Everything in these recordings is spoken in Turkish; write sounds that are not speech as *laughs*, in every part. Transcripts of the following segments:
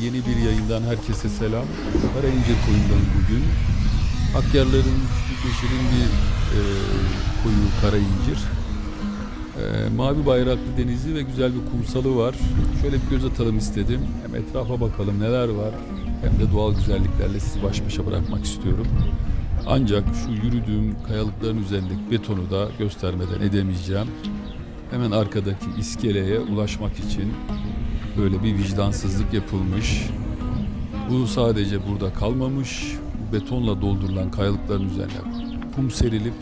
Yeni bir yayından herkese selam. Karayincir koyundayım bugün. Akyarların küçük ve bir e, koyu Karayincir. E, mavi bayraklı denizi ve güzel bir kumsalı var. Şöyle bir göz atalım istedim. Hem etrafa bakalım neler var hem de doğal güzelliklerle sizi baş başa bırakmak istiyorum. Ancak şu yürüdüğüm kayalıkların üzerindeki betonu da göstermeden edemeyeceğim. Hemen arkadaki iskeleye ulaşmak için böyle bir vicdansızlık yapılmış. Bu sadece burada kalmamış. Betonla doldurulan kayalıkların üzerine kum serilip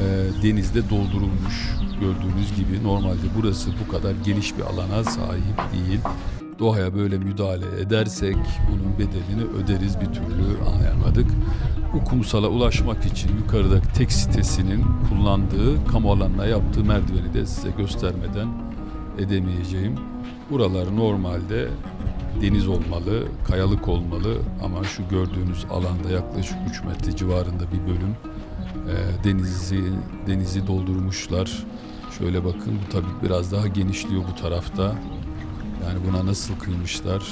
e, denizde doldurulmuş. Gördüğünüz gibi normalde burası bu kadar geniş bir alana sahip değil. Doğaya böyle müdahale edersek bunun bedelini öderiz bir türlü anlayamadık. Bu kumsala ulaşmak için yukarıdaki tek sitesinin kullandığı kamu alanına yaptığı merdiveni de size göstermeden edemeyeceğim. Buralar normalde deniz olmalı, kayalık olmalı ama şu gördüğünüz alanda yaklaşık 3 metre civarında bir bölüm e, denizi denizi doldurmuşlar. Şöyle bakın bu tabii biraz daha genişliyor bu tarafta. Yani buna nasıl kıymışlar?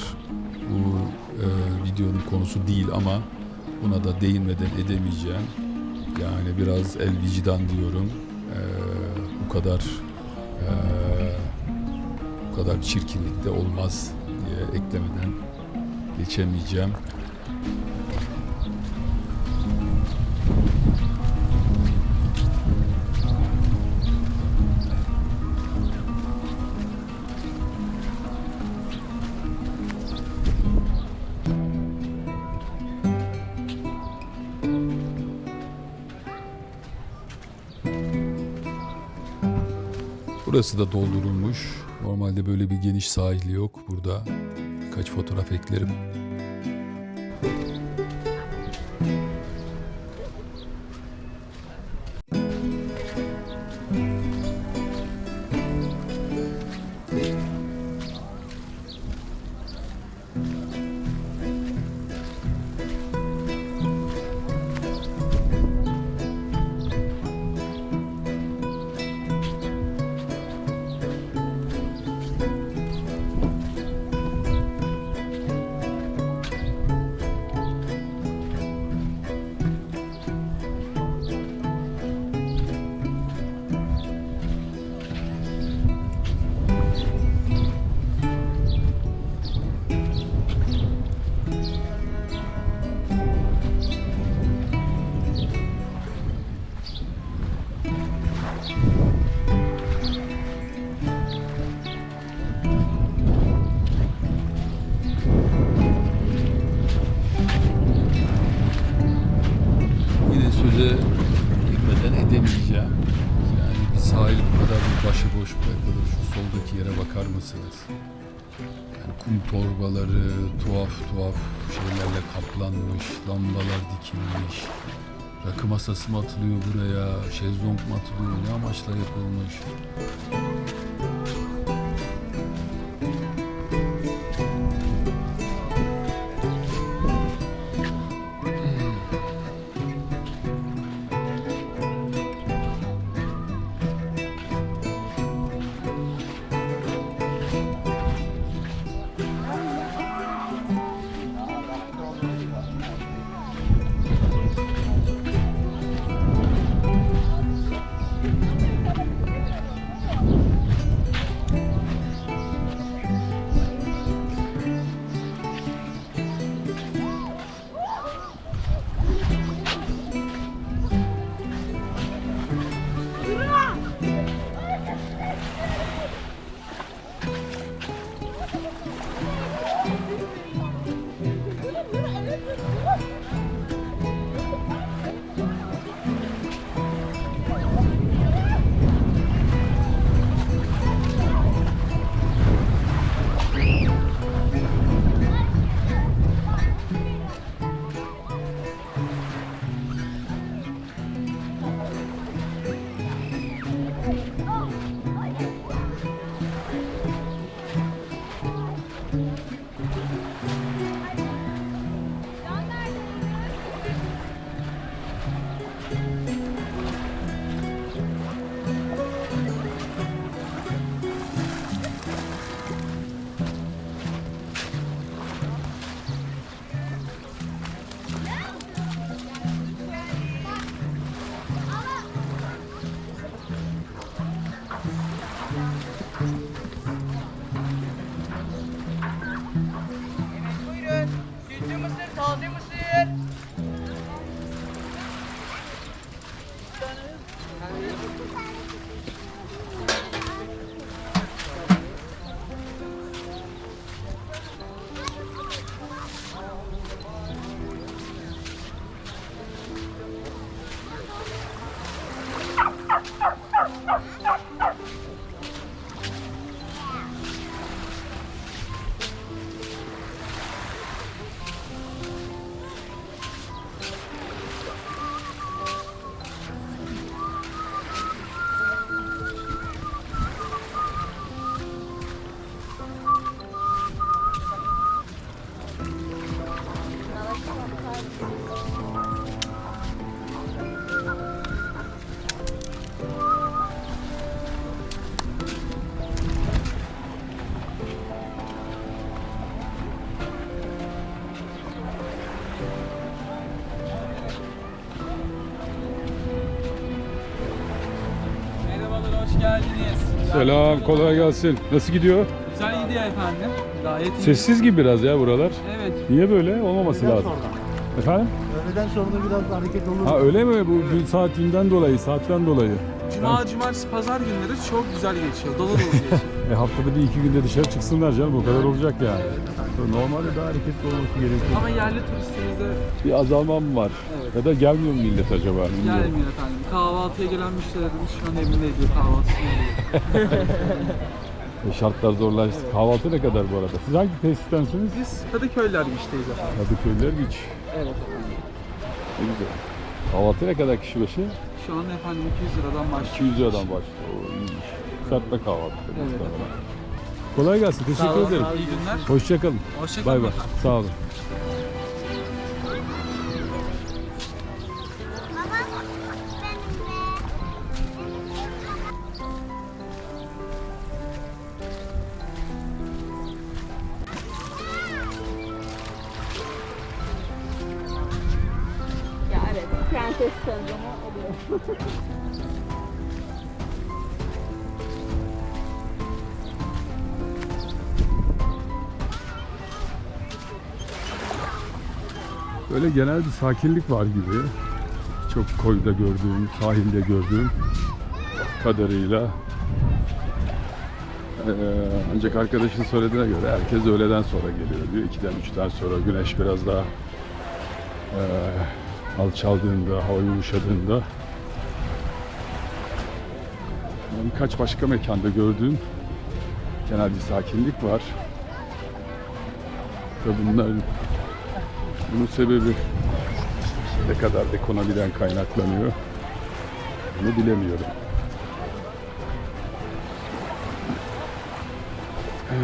Bu e, videonun konusu değil ama buna da değinmeden edemeyeceğim. Yani biraz el vicdan diyorum. E, bu kadar e, kadar çirkinlik de olmaz diye eklemeden geçemeyeceğim. Burası da doldurulmuş. Normalde böyle bir geniş sahili yok burada. Birkaç fotoğraf eklerim. Girmeden edemeyeceğim. Yani bir sahil bu kadar bir başıboş bırakılır. Şu soldaki yere bakar mısınız? Yani kum torbaları tuhaf tuhaf şeylerle kaplanmış, lambalar dikilmiş. Rakı masası mı atılıyor buraya, şezlong mu atılıyor, ne amaçla yapılmış? Selam, kolay gelsin. Nasıl gidiyor? Güzel gidiyor efendim. Gayet iyi. Sessiz gibi biraz ya buralar. Evet. Niye böyle? Olmaması lazım. Efendim? Öğleden sonra biraz hareket olur. Ha öyle mi? Bu gün saatinden dolayı, saatten dolayı. Cuma, cumartesi, pazar günleri çok güzel geçiyor. Dolu dolu geçiyor. *laughs* E haftada bir iki günde dışarı çıksınlar canım. O kadar olacak yani. Normalde daha hareketli olması gerekiyor. Ama yerli turistimizde Bir azalma mı var? Evet. Ya da gelmiyor mu millet acaba? Bilmiyorum. gelmiyor efendim. Kahvaltıya gelen müşterilerimiz şu an evinde ediyor kahvaltısını ediyor. *laughs* E şartlar zorlaştı. Kahvaltı ne kadar bu arada? Siz hangi tesistensiniz? Biz Kadıköy'ler işteyiz efendim. Kadıköy'ler Beach. Evet efendim. Ne güzel. Kahvaltı ne kadar kişi başı? Şu an efendim 200 liradan başlıyor. 200 liradan başlıyor. O iyiymiş. Serpme kahvaltı. Evet. Kolay gelsin. Teşekkür ederim. İyi günler. Hoşçakalın. Hoşçakalın Bay bay. Sağ olun. Ya evet, prenses sendromu oluyor. *laughs* Böyle genel bir sakinlik var gibi. Çok koyda gördüğüm, sahilde gördüğüm kadarıyla. Ee, ancak arkadaşın söylediğine göre herkes öğleden sonra geliyor diyor. 2'den 3'ten sonra güneş biraz daha e, alçaldığında, hava yumuşadığında birkaç başka mekanda gördüğüm genel bir sakinlik var. Ve bunların bunun sebebi ne kadar ekonomiden kaynaklanıyor bunu bilemiyorum. Eh,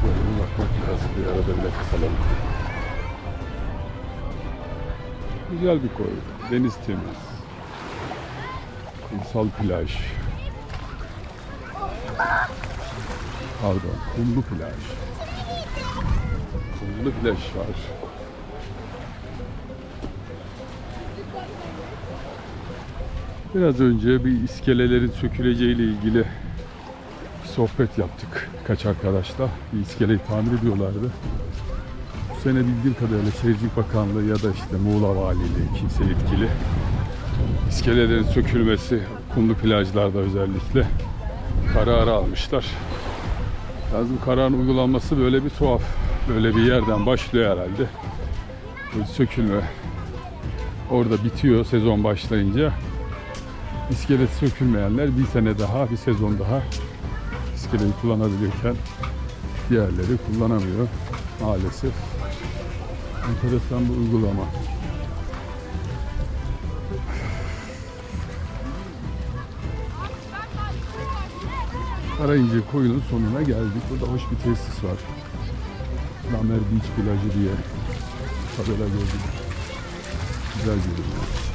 Şöyle bir bakmak lazım. Bir arada bir nefes. Güzel bir koy. Deniz temiz. Kumsal plaj. Pardon, kumlu plaj. Kumlu plaj var. Biraz önce bir iskelelerin söküleceğiyle ilgili sohbet yaptık kaç arkadaşla. Bir iskeleyi tamir ediyorlardı. Bu sene bildiğim kadarıyla Şehircilik Bakanlığı ya da işte Muğla Valiliği kimse yetkili iskelelerin sökülmesi kumlu plajlarda özellikle kararı almışlar. Bu kararın uygulanması böyle bir tuhaf. Böyle bir yerden başlıyor herhalde. Böyle sökülme. Orada bitiyor sezon başlayınca. İskelet sökülmeyenler bir sene daha, bir sezon daha iskeleyi kullanabiliyorken diğerleri kullanamıyor maalesef. Enteresan bir uygulama. Karayince koyunun sonuna geldik. Burada hoş bir tesis var. Lamer Beach plajı diye tabela gördüm. Güzel görünüyor.